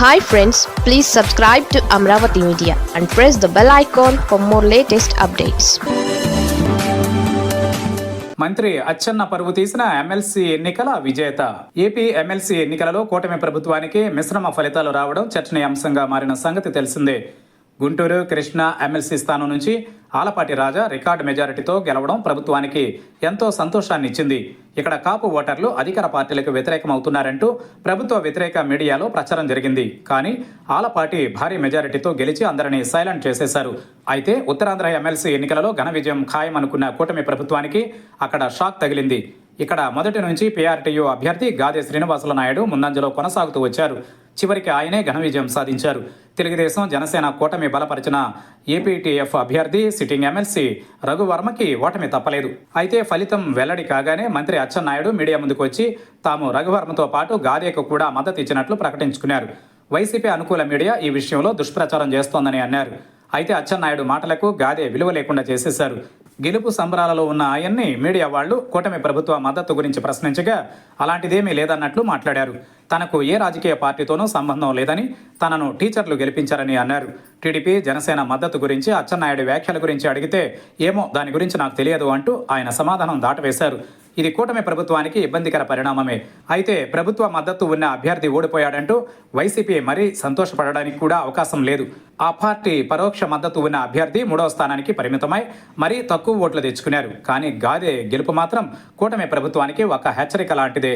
Hi friends please subscribe to Amaravati media and press the bell icon for more latest updates మంత్రి అచ్చెన్న పరువు తీసిన MLC ఎన్నికల విజేత. AP MLC ఎన్నికలలో కూటమి ప్రభుత్వానికి మిశ్రమ ఫలితాలు రావడం చర్చనీయాంశంగా మారిన సంగతి తెలిసిందే. గుంటూరు కృష్ణ ఎమ్మెల్సీ స్థానం నుంచి ఆలపాటి రాజా రికార్డు మెజారిటీతో గెలవడం ప్రభుత్వానికి ఎంతో సంతోషాన్ని ఇచ్చింది ఇక్కడ కాపు ఓటర్లు అధికార పార్టీలకు వ్యతిరేకమవుతున్నారంటూ ప్రభుత్వ వ్యతిరేక మీడియాలో ప్రచారం జరిగింది. కానీ ఆలపాటి భారీ మెజారిటీతో గెలిచి అందరినీ సైలెంట్ చేసేశారు. అయితే ఉత్తరాంధ్ర ఎమ్మెల్సీ ఎన్నికలలో ఘన విజయం ఖాయమనుకున్న కూటమి ప్రభుత్వానికి అక్కడ షాక్ తగిలింది. ఇక్కడ మొదటి నుంచి పీఆర్టీయూ అభ్యర్థి గాదే శ్రీనివాసుల నాయుడు ముందంజలో కొనసాగుతూ వచ్చారు. చివరికి ఆయనే ఘన విజయం సాధించారు. తెలుగుదేశం జనసేన కూటమి బలపరిచిన ఏపీటీఎఫ్ అభ్యర్థి సిట్టింగ్ ఎమ్మెల్సీ రఘువర్మకి ఓటమి తప్పలేదు. అయితే ఫలితం వెల్లడి కాగానే మంత్రి అచ్చెన్నాయుడు మీడియా ముందుకు వచ్చి తాము రఘువర్మతో పాటు గాదేకు కూడా మద్దతు ఇచ్చినట్లు ప్రకటించుకున్నారు. వైసీపీ అనుకూల మీడియా ఈ విషయంలో దుష్ప్రచారం చేస్తోందని అన్నారు. అయితే అచ్చెన్నాయుడు మాటలకు గాదే విలువ లేకుండా చేసేశారు. గెలుపు సంబరాలలో ఉన్న ఆయన్ని మీడియా వాళ్ళు కూటమి ప్రభుత్వ మద్దతు గురించి ప్రశ్నించగా అలాంటిదేమీ లేదన్నట్లు మాట్లాడారు. తనకు ఏ రాజకీయ పార్టీతోనూ సంబంధం లేదని తనను టీచర్లు గెలిపించారని అన్నారు. టీడీపీ జనసేన మద్దతు గురించి అచ్చెన్నాయుడు వ్యాఖ్యల గురించి అడిగితే ఏమో దాని గురించి నాకు తెలియదు అంటూ ఆయన సమాధానం దాటవేశారు. ఇది కూటమి ప్రభుత్వానికి ఇబ్బందికర పరిణామమే. అయితే ప్రభుత్వ మద్దతు ఉన్న అభ్యర్థి ఓడిపోయాడంటూ వైసీపీ మరీ సంతోషపడడానికి కూడా అవకాశం లేదు. ఆ పార్టీ పరోక్ష మద్దతు ఉన్న అభ్యర్థి మూడవ స్థానానికి పరిమితమై మరీ తక్కువ ఓట్లు తెచ్చుకున్నారు. కానీ గాదే గెలుపు మాత్రం కూటమి ప్రభుత్వానికి ఒక హెచ్చరిక లాంటిదే.